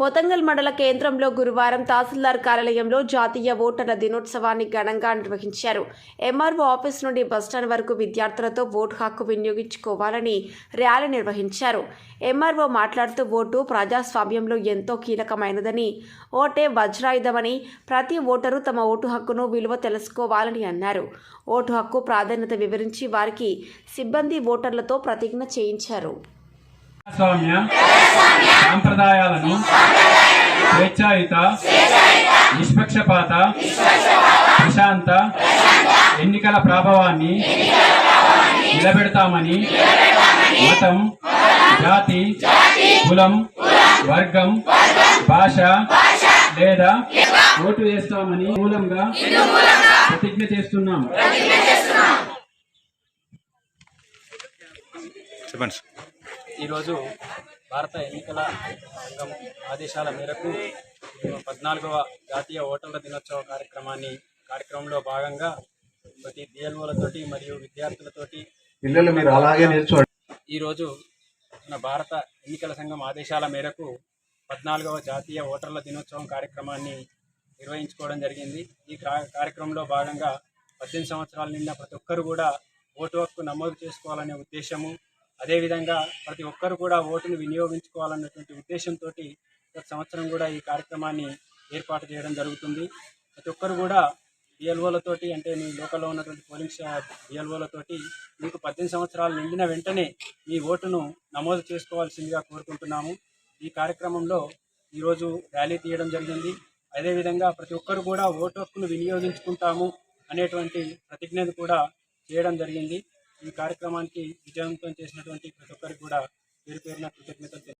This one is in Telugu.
పోతంగల్ మండల కేంద్రంలో గురువారం తహసీల్దార్ కార్యాలయంలో జాతీయ ఓటర్ల దినోత్సవాన్ని ఘనంగా నిర్వహించారు. ఎంఆర్ఓ ఆఫీస్ నుండి బస్టాండ్ వరకు విద్యార్థులతో ఓటు హక్కు వినియోగించుకోవాలని ర్యాలీ నిర్వహించారు. ఎంఆర్ఓ మాట్లాడుతూ ఓటు ప్రజాస్వామ్యంలో ఎంతో కీలకమైనదని ఓటే వజ్రాయుధమని ప్రతి ఓటరు తమ ఓటు హక్కును విలువ తెలుసుకోవాలని అన్నారు. ఓటు హక్కు ప్రాధాన్యత వివరించి వారికి సిబ్బంది ఓటర్లతో ప్రతిజ్ఞ చేయించారు. ప్రజాస్వామ్య సాంప్రదాయాలను స్వేచ్ఛాయుత నిష్పక్షపాత ప్రశాంత ఎన్నికల ప్రభావాన్ని నిలబెడతామని మతం జాతి కులం వర్గం భాష లేదా ఓటు వేస్తామని మూలంగా ప్రతిజ్ఞ చేస్తున్నాం. చెప్పండి ఈరోజు భారత ఎన్నికల సంఘం ఆదేశాల మేరకు పద్నాలుగవ జాతీయ ఓటర్ల దినోత్సవ కార్యక్రమాన్ని కార్యక్రమంలో భాగంగా ప్రతి డిఎల్ఓలతోటి మరియు విద్యార్థులతోటి పిల్లలు మీరు అలాగే నిల్చోండి. ఈరోజు మన భారత ఎన్నికల సంఘం ఆదేశాల మేరకు పద్నాలుగవ జాతీయ ఓటర్ల దినోత్సవం కార్యక్రమాన్ని నిర్వహించుకోవడం జరిగింది. ఈ క్రా- కార్యక్రమంలో భాగంగా పద్దెనిమిది సంవత్సరాల నిండా ప్రతి ఒక్కరు కూడా ఓటు హక్కు నమోదు చేసుకోవాలనే ఉద్దేశము అదేవిధంగా ప్రతి ఒక్కరు కూడా ఓటును వినియోగించుకోవాలన్నటువంటి ఉద్దేశంతో ప్రతి సంవత్సరం కూడా ఈ కార్యక్రమాన్ని ఏర్పాటు చేయడం జరుగుతుంది. ప్రతి ఒక్కరు కూడా బిఎల్ఓలతోటి అంటే మీ లోకల్లో ఉన్నటువంటి పోలింగ్ బిఎల్ఓలతోటి మీకు పద్దెనిమిది సంవత్సరాలు నిండిన వెంటనే మీ ఓటును నమోదు చేసుకోవాల్సిందిగా కోరుకుంటున్నాము. ఈ కార్యక్రమంలో ఈరోజు ర్యాలీ తీయడం జరిగింది. అదేవిధంగా ప్రతి ఒక్కరు కూడా ఓటు హక్కును వినియోగించుకుంటాము అనేటువంటి ప్రతిజ్ఞను కూడా చేయడం జరిగింది. ఈ కార్యక్రమానికి విజయవంతం చేసినటువంటి ప్రతి ఒక్కరికి కూడా పేరు పేరున కృతజ్ఞతలు